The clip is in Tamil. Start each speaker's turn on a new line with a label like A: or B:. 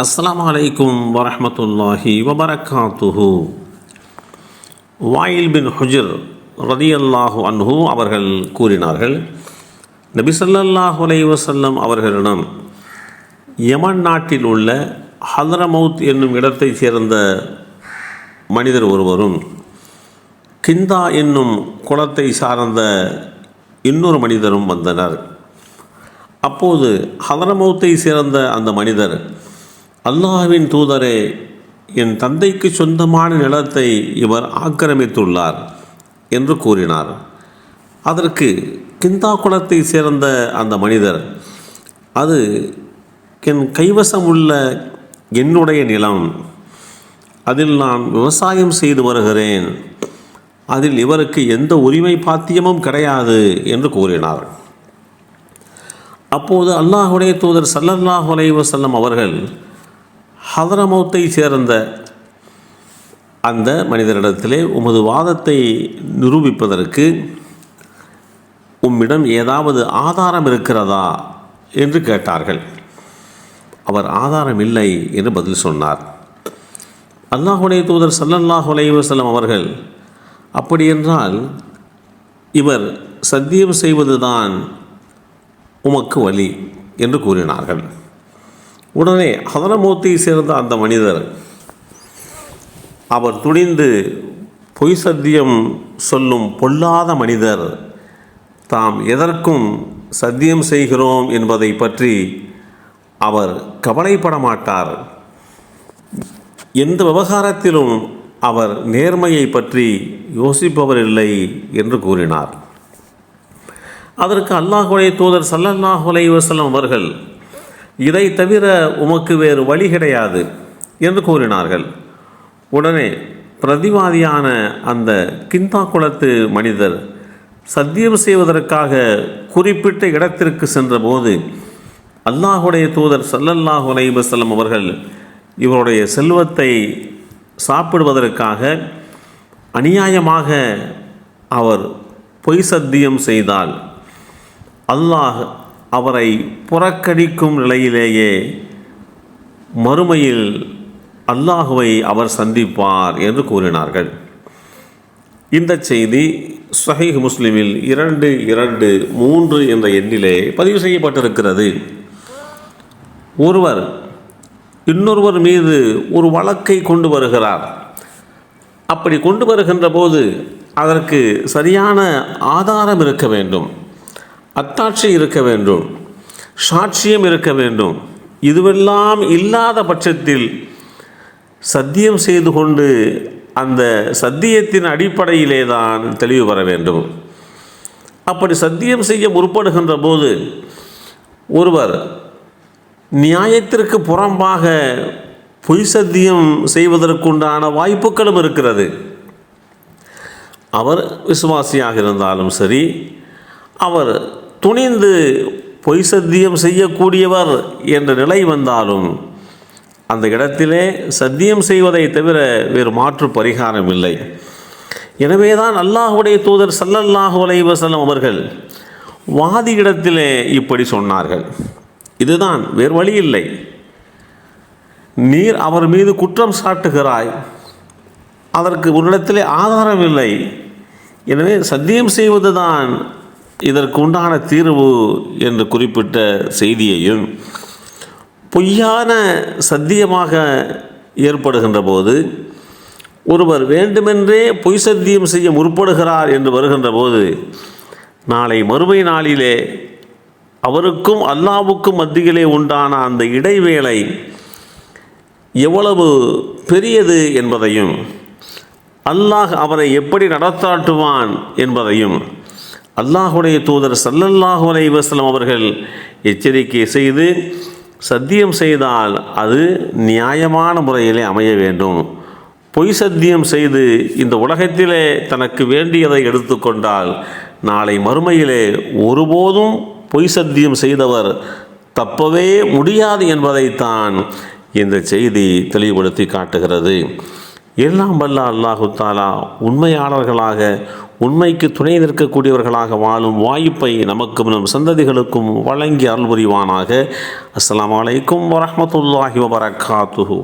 A: அஸ்லாம் அலைக்கும் வரமத்துல்லாஹி வபரகாத்துஹு. வாயில் பின் ஹுஜர் ரதியல்லாஹு அன்ஹு அவர்கள் கூறினார்கள் நபி ஸல்லல்லாஹு அலை வசல்லம் அவர்களிடம் யமன் நாட்டில் உள்ள ஹதரமவுத் என்னும் இடத்தைச் சேர்ந்த மனிதர் ஒருவரும் கிந்தா என்னும் குளத்தை சார்ந்த இன்னொரு மனிதரும் வந்தனர். அப்போது ஹதரமௌத்தை சேர்ந்த அந்த மனிதர் அல்லாஹ்வின் தூதரே என் தந்தைக்கு சொந்தமான நிலத்தை இவர் ஆக்கிரமித்துள்ளார் என்று கூறினார். அதற்கு கிந்தா குலத்தை சேர்ந்த அந்த மனிதர் அது என் கைவசம் உள்ள என்னுடைய நிலம் அதில் நான் விவசாயம் செய்து வருகிறேன் அதில் இவருக்கு எந்த உரிமை பாத்தியமும் கிடையாது என்று கூறினார். அப்போது அல்லாஹுடைய தூதர் சல்லல்லாஹு அலைவசல்லம் அவர்கள் ஹதரமௌத்தை சேர்ந்த அந்த மனிதரிடத்திலே உமது வாதத்தை நிரூபிப்பதற்கு உம்மிடம் ஏதாவது ஆதாரம் இருக்கிறதா என்று கேட்டார்கள். அவர் ஆதாரம் இல்லை என்று பதில் சொன்னார். அல்லாஹுடைய தூதர் சல்லல்லாஹ் அலைஹி அவர்கள் அப்படியென்றால் இவர் சத்தியம் செய்வதுதான் உமக்கு வழி என்று கூறினார்கள். உடனே ஹதரமூர்த்தியை சேர்ந்த அந்த மனிதர் அவர் துணிந்து பொய் சத்தியம் சொல்லும் பொல்லாத மனிதர். தாம் எதற்கும் சத்தியம் செய்கிறோம் என்பதை பற்றி அவர் கவலைப்பட மாட்டார். எந்த விவகாரத்திலும் அவர் நேர்மையை பற்றி யோசிப்பவர் இல்லை என்று கூறினார். அதற்கு அல்லாஹுடைய தூதர் சல்லல்லாஹு அலைஹி அவர்கள் இதை தவிர உமக்கு வேறு வழி கிடையாது என்று கூறினார்கள். உடனே பிரதிவாதியான அந்த கிந்தா குலத்து மனிதர் சத்தியம் செய்வதற்காக குறிப்பிட்ட இடத்திற்கு சென்றபோது அல்லாஹுடைய தூதர் சல்லல்லாஹு அலைஹி அவர்கள் இவருடைய செல்வத்தை சாப்பிடுவதற்காக அநியாயமாக அவர் பொய் சத்தியம் செய்தால் அல்லாஹ் அவரை புறக்கணிக்கும் நிலையிலேயே மறுமையில் அல்லாஹுவை அவர் சந்திப்பார் என்று கூறினார்கள். இந்த செய்தி சஹீஹ் முஸ்லிமில் இரண்டு இரண்டு மூன்று என்ற எண்ணிலே பதிவு செய்யப்பட்டிருக்கிறது. ஒருவர் இன்னொருவர் மீது ஒரு வழக்கை கொண்டு வருகிறார். அப்படி கொண்டு வருகின்ற போது அதற்கு சரியான ஆதாரம் இருக்க வேண்டும். அத்தாட்சி இருக்க வேண்டும் சாட்சியம் இருக்க வேண்டும். இதுவெல்லாம் இல்லாத பட்சத்தில் சத்தியம் செய்து கொண்டு அந்த சத்தியத்தின் அடிப்படையிலே தான் தெளிவு பெற வேண்டும். அப்படி சத்தியம் செய்ய முற்படுகின்ற போது ஒருவர் நியாயத்திற்கு புறம்பாக பொய் சத்தியம் செய்வதற்குண்டான வாய்ப்புகளும் இருக்கிறது. அவர் விசுவாசியாக இருந்தாலும் சரி அவர் துணிந்து பொய் சத்தியம் செய்யக்கூடியவர் என்ற நிலை வந்தாலும் அந்த இடத்திலே சத்தியம் செய்வதை தவிர வேறு மாற்று பரிகாரம் இல்லை. எனவே தான் அல்லாஹுடைய தூதர் சல்லல்லாஹு அலைவசல்லம் அவர்கள் வாதி இடத்திலே இப்படி சொன்னார்கள். இதுதான் வேறு வழி இல்லை. நீர் அவர் மீது குற்றம் சாட்டுகிறாய். அதற்கு உன்னிடத்திலே ஆதாரம் இல்லை. எனவே சத்தியம் செய்வதுதான் இதற்கு உண்டான தீர்வு என்று குறிப்பிட்ட செய்தியையும் பொய்யான சத்தியமாக ஏற்படுகின்ற போது ஒருவர் வேண்டுமென்றே பொய் சத்தியம் செய்ய முற்படுகிறார் என்று வருகின்ற போது நாளை மறுமை நாளிலே அவருக்கும் அல்லாவுக்கும் மத்தியிலே உண்டான அந்த இடைவேளை எவ்வளவு பெரியது என்பதையும் அல்லாஹ் அவரை எப்படி நடத்தாட்டுவான் என்பதையும் அல்லாஹுடைய தூதர் சல்லல்லாஹு அலைவாஸ்லம் அவர்கள் எச்சரிக்கை செய்து சத்தியம் செய்தால் அது நியாயமான முறையிலே அமைய வேண்டும். பொய் சத்தியம் செய்து இந்த உலகத்திலே தனக்கு வேண்டியதை எடுத்துக்கொண்டால் நாளை மறுமையிலே ஒருபோதும் பொய் சத்தியம் செய்தவர் தப்பவே முடியாது என்பதைத்தான் இந்த செய்தி தெளிவுபடுத்தி காட்டுகிறது. எல்லாம் வல்ல அல்லாஹு தாலா உண்மையாளர்களாக உண்மைக்கு துணை நிற்கக்கூடியவர்களாக வாழும் வாய்ப்பை நமக்கும் நம் சந்ததிகளுக்கும் வழங்கி அருள் புரிவானாக அஸ்லாம் அலைக்கும் வரமத்துல்லாஹி வபரகாத்துஹு.